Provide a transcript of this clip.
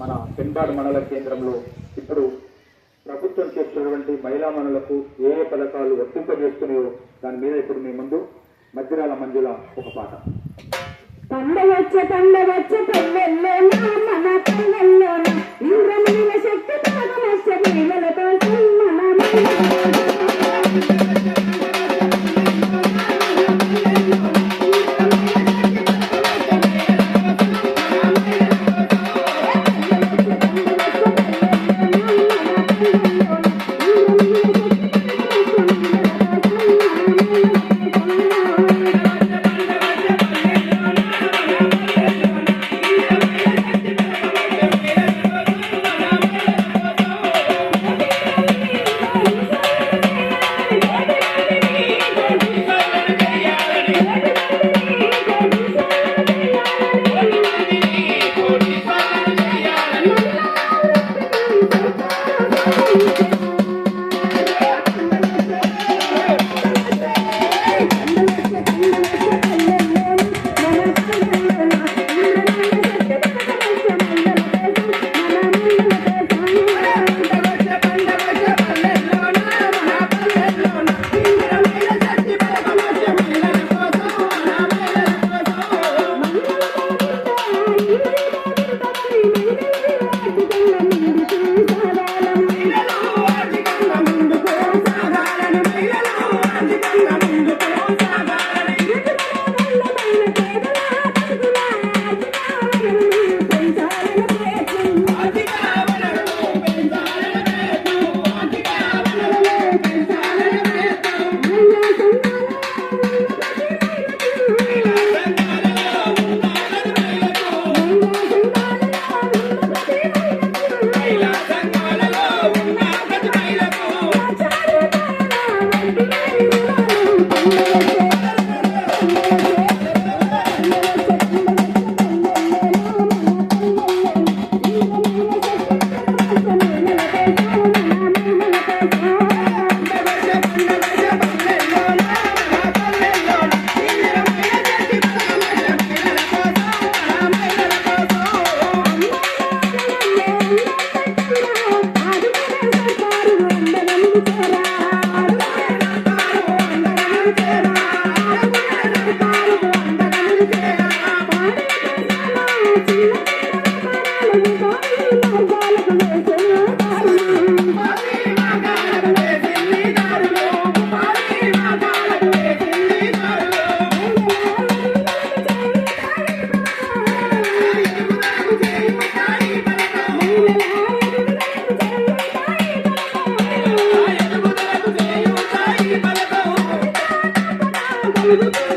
మన పెంపాడు మండల కేంద్రంలో ఇప్పుడు ప్రభుత్వం చేస్తున్నటువంటి మహిళా మనులకు ఏ ఏ పథకాలు వర్తింపజేస్తున్నాయో దాని మీద ఇప్పుడు మీ ముందు మధ్యరాల మంజుల ఒక పాట Thank you. thank you. Thank you.